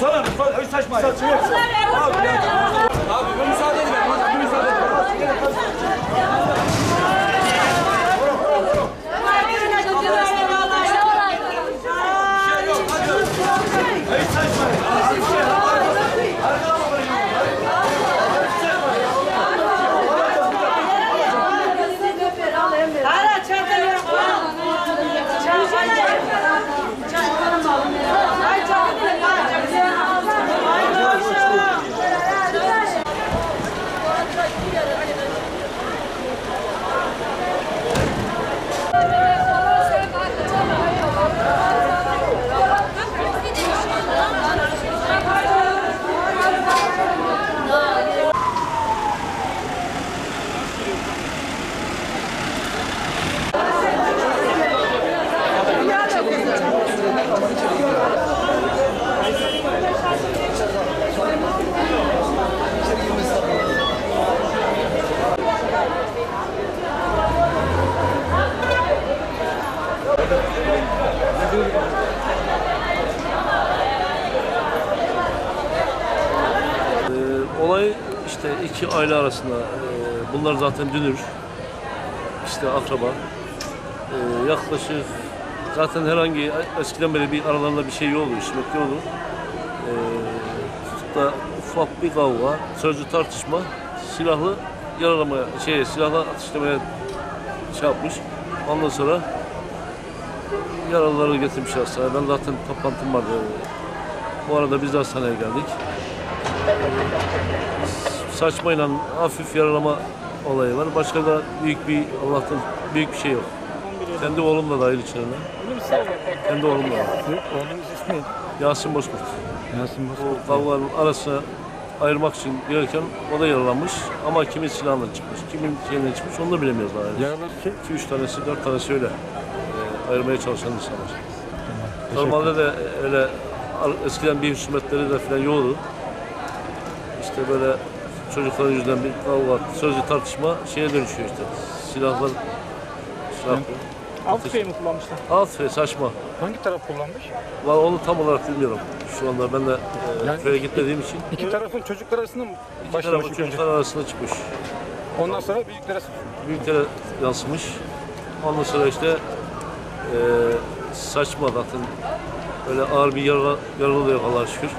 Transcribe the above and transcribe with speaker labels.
Speaker 1: Sana öyle saçma. Saçma.
Speaker 2: İşte iki aile arasında. Ee, bunlar zaten dünür. İşte akraba. Ee, yaklaşık zaten herhangi eskiden beri bir aralarında bir şey işmek yoktu. Ee, tutup da ufak bir kavga, sözlü tartışma, silahlı yaralamaya, şey, silahlı atışlamaya şey yapmış. Ondan sonra yaralıları getirmiş hastaneye. Ben zaten toplantım vardı. Bu arada biz de hastaneye geldik saçmayla hafif yaralama olayı var. Başka da büyük bir Allah'tan büyük bir şey yok. Kendi oğlum da dahil içlerine. Kendi oğlum da.
Speaker 3: Oğlunuz ismi neydi?
Speaker 2: Yasin Bozkurt.
Speaker 3: Yasin
Speaker 2: O kavganın arasına ayırmak için girerken o da yaralanmış ama kimin silahından çıkmış, kimin şeyinden çıkmış onu da bilemiyoruz daha. Yani.
Speaker 3: Yaralar şey.
Speaker 2: 2 üç tanesi, dört tanesi öyle e, ayırmaya çalışan insanlar. Normalde de öyle eskiden bir husumetleri de falan yoktu. İşte böyle çocukların yüzünden bir kavga, sözlü tartışma şeye dönüşüyor işte. Silahlar yapıyor.
Speaker 3: Alt tüfeği mi kullanmışlar?
Speaker 2: Alt ve saçma.
Speaker 3: Hangi taraf kullanmış?
Speaker 2: Vallahi onu tam olarak bilmiyorum. Şu anda ben de e,
Speaker 3: Yani-
Speaker 2: köye gitmediğim için
Speaker 3: İki tarafın çocuklar arasında mı
Speaker 2: iki
Speaker 3: başlamış
Speaker 2: tarafın
Speaker 3: ilk önce?
Speaker 2: çocuklar arasında çıkmış.
Speaker 3: Ondan sonra büyüklere
Speaker 2: Büyüklere yansımış. Ondan sonra işte e, saçma zaten. Öyle ağır bir yara, yaralı da yok Allah'a şükür.